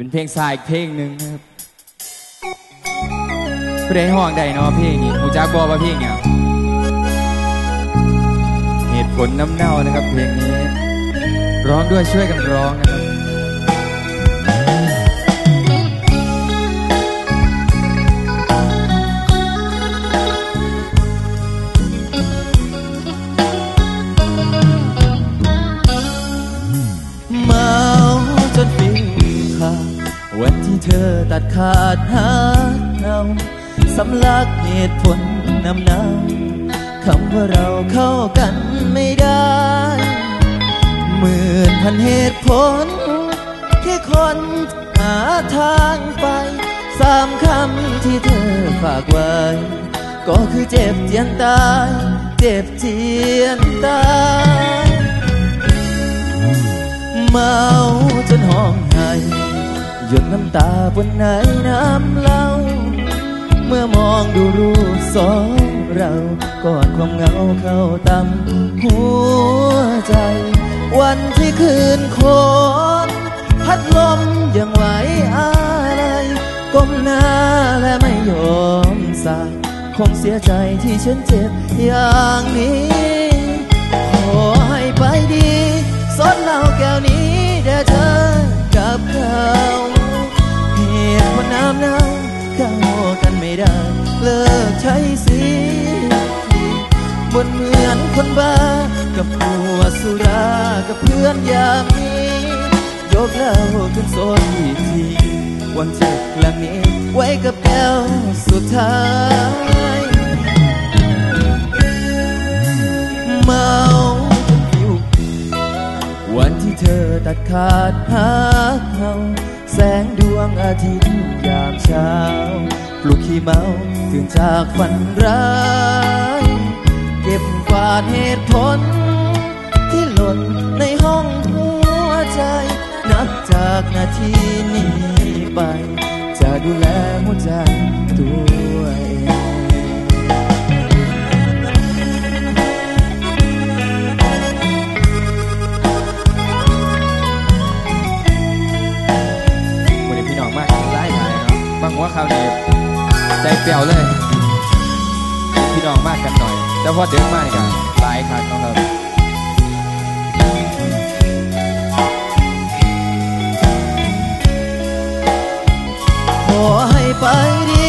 เป็นเพลงสายอีกเพลงหนึ่งครับเพลงห้องใดเนาะเพลงนี้หูจักบอกว่าเพลงเนี่ยเหตุผลน้ำเน่านะครับเพลงนี้ ร้องด้วยช่วยกันร้องนะ ตัดขาดหาเราสำลักเหตุผลนำหนาคำว่าเราเข้ากันไม่ได้หมื่นพันเหตุผลที่คนหาทางไป สามคำที่เธอฝากไว้ ก็คือเจ็บเจียนตายเจ็บเจียนตายเมาจนห้องไห้ หยดน้ำตาบนไหนน้ำเล่า เมื่อมองดูรูปสองเรากอดความเหงาเข้าตำหัวใจ วันที่คืนโคนพัดลมยังไหวอะไรก้มหน้าและไม่ยอมสายคงเสียใจที่ฉันเจ็บอย่างนี้ ขอให้ไปดีสดเหล้าแก้วนี้เด้อเธอกับเขา บนเหมือนคนบ้า กับผัวสุรา กับเพื่อนยามนี้ยกเหล้าขึ้นโซนอีกทีวันเจ็บครั้งนี้ ไว้กับแก้วสุดท้ายเมาจนผิววันที่เธอตัดขาดหาเขาแสงดวงอาทิตย์ยามเช้า ปลุกขี้เมาตื่นจากฝันร้าย เก็บกวาเหตุผล ที่หล่นในห้องหัวใจ นับจากนาทีนี้ไป จะดูแลหัวใจตัวเองวันนี้พี่น้องมากไล่ถ่ายเนาะบางหัวข่าวนี้ใจเปรี้ยวเลย พี่น้องมากกันหน่อย แต่พอเดินมากกันหลายครั้งของเราขอให้ไปดี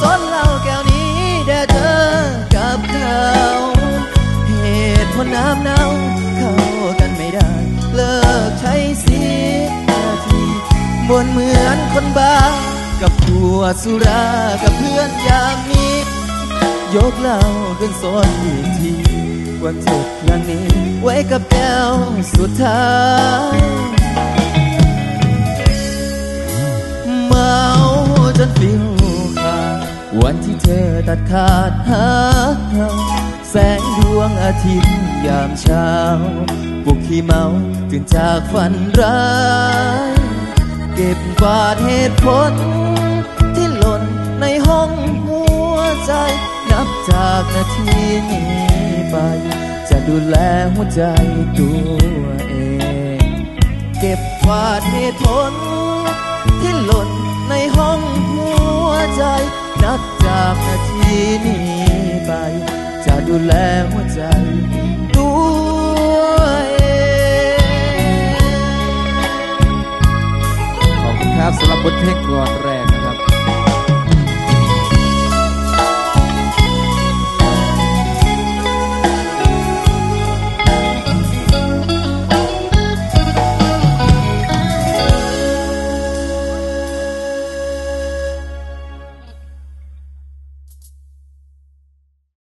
สนเหล้าแก้วนี้แด่เธอกับเขาเหตุผลน้ำเน่าเข้ากันไม่ได้ เลิกใช้สีนาทีบนเหมือนคนบ้ากับผัวสุรากับเพื่อนยามนี้ ยกเหล้าขึ้นโซนอีกทีวันจบครั้งนี้ไว้กับแก้วสุดท้ายเมาจนฟิวขาดวันที่เธอตัดขาดหาเราแสงดวงอาทิตย์ยามเช้าปลุกขี้เมาตื่นจากฝันร้าย เก็บกวาดเหตุผล จากนาทีนี้ไป จะดูแลหัวใจตัวเอง เก็บกวาดเหตุผล ที่หล่นในห้องหัวใจ นับจากนาทีนี้ไป จะดูแลหัวใจตัวเองขอบคุณครับสำหรับบทเพลงกอนแรก